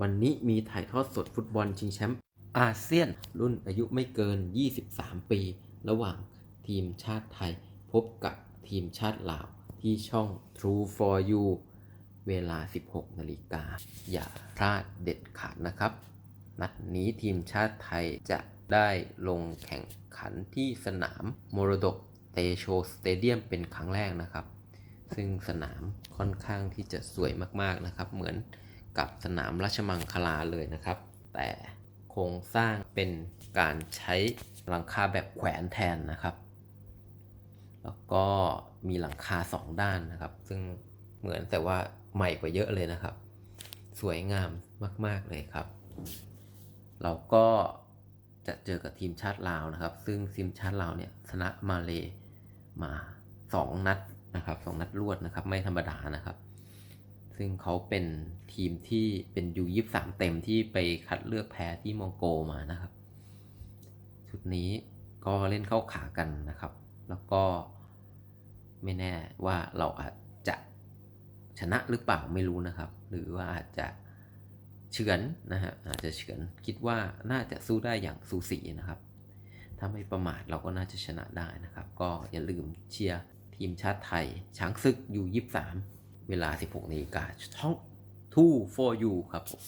วันนี้มีถ่ายทอดสดฟุตบอลชิงแชมป์อาเซียน รุ่นอายุไม่เกิน 23 ปี ระหว่างทีมชาติไทย พบกับทีมชาติลาว ที่ช่อง True for You เวลา 16 นาฬิกา อย่าพลาดเด็ดขาดนะครับ นัดนี้ทีมชาติไทยจะได้ลงแข่งขันที่สนามมรดกเตโชสเตเดียมเป็นครั้งแรกนะครับ ซึ่งสนามค่อนข้างที่จะสวยมากๆนะครับ เหมือน กับสนามราชมังคลาเลยนะครับ แต่โครงสร้างเป็นการใช้หลังคาแบบแขวนแทนนะครับ แล้วก็มีหลังคาสองด้านนะครับ ซึ่งเหมือนแต่ว่าใหม่กว่าเยอะเลยนะครับ สวยงามมาก ๆ เลยครับ เราก็จะเจอกับทีมชาติลาวนะครับ ซึ่งทีมชาติลาวเนี่ยชนะมาเลมา 2 นัดนะครับสองนัดรวดนะครับ ไม่ธรรมดานะครับ ซึ่งเขาเป็นทีมที่เป็นยูยีสามเต็มที่ไปคัดเลือกแพ้ที่มองโกมานะครับชุดนี้ก็เล่นเข้าขากันนะครับ แล้วก็ไม่แน่ว่าเราอาจจะชนะหรือเปล่าไม่รู้นะครับ หรือว่าอาจจะเฉือนนะฮะอาจจะเฉือนคิดว่าน่าจะสู้ได้อย่างสูสีนะครับ ถ้าไม่ประมาทเราก็น่าจะชนะได้นะครับ ก็อย่าลืมเชียร์ทีมชาติไทย ช้างศึกอยู่23 เวลา 16นาฬิกาช่อง2 for you ครับผม